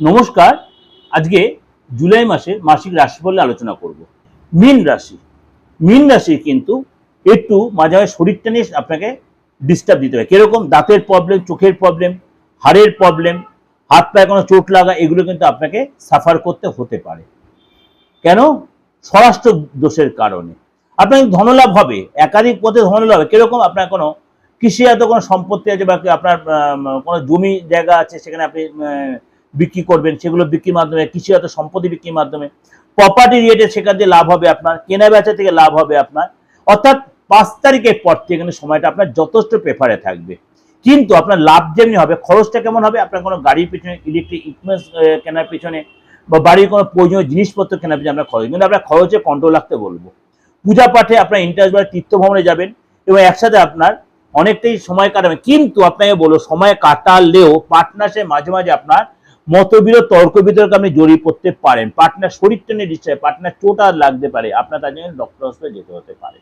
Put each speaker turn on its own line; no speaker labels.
নমস্কার, আজকে জুলাই মাসে মাসিক রাশিফল নিয়ে আলোচনা করব। মীন রাশি। মীন রাশি কিন্তু একটু মাঝে মাঝে শরীরটা নিয়ে আপনাকে ডিস্টার্ব দিতে হয় কীরকম? দাঁতের প্রবলেম চোখের প্রবলেম হাড়ের প্রবলেম হাত পায়ে কোনো চোট লাগা, এগুলো কিন্তু আপনাকে সাফার করতে হতে পারে। কেন? স্বরাষ্ট্র দোষের কারণে। আপনার ধনলাভ হবে। একাধিক পথে ধনলাভ হবে। কীরকম? আপনার কোনো কৃষিজাত কোনো সম্পত্তি আছে বা আপনার কোনো জমি জায়গা আছে, সেখানে আপনি বিক্রি করবেন, সেগুলো বিক্রির মাধ্যমে কৃষিজাত সম্পত্তি বিক্রির মাধ্যমে প্রপার্টি রিলেটেড সেখান দিয়ে লাভ হবে আপনার, কেনা বেচা থেকে লাভ হবে আপনার, অর্থাৎ পাঁচ তারিখের পর থেকে কিন্তু সময়টা আপনার যথেষ্ট প্রেফারে থাকবে। কিন্তু আপনার লাভ যেমনি হবে, খরচটা কেমন হবে, আপনার কোনো গাড়ির পিছনে ইলেকট্রিক ইকুইপমেন্টস কেনার পিছনে, বা বাড়ির কোনো প্রয়োজনীয় জিনিসপত্র কেনার পিছনে আপনার খরচ, কিন্তু আপনার খরচে কন্ট্রোল রাখতে বলব। পূজা পাঠে আপনার ইন্টারেস্ট বা তীর্থ ভ্রমণে যাবেন, এবং একসাথে আপনার অনেকটাই সময় কাটাবেন। কিন্তু আপনাকে বলো সময় কাটালেও পার্টনারশিপ মাঝে মাঝে আপনার মতবিরোধ তর্ক বিতর্ক আপনি জড়িয়ে পড়তে পারেন। পার্টনার শরীর টেনে দিচ্ছে পার্টনার চোট লাগতে পারে। আপনার তার জন্য ডক্টর হসপিটালে যেতে হতে পারে।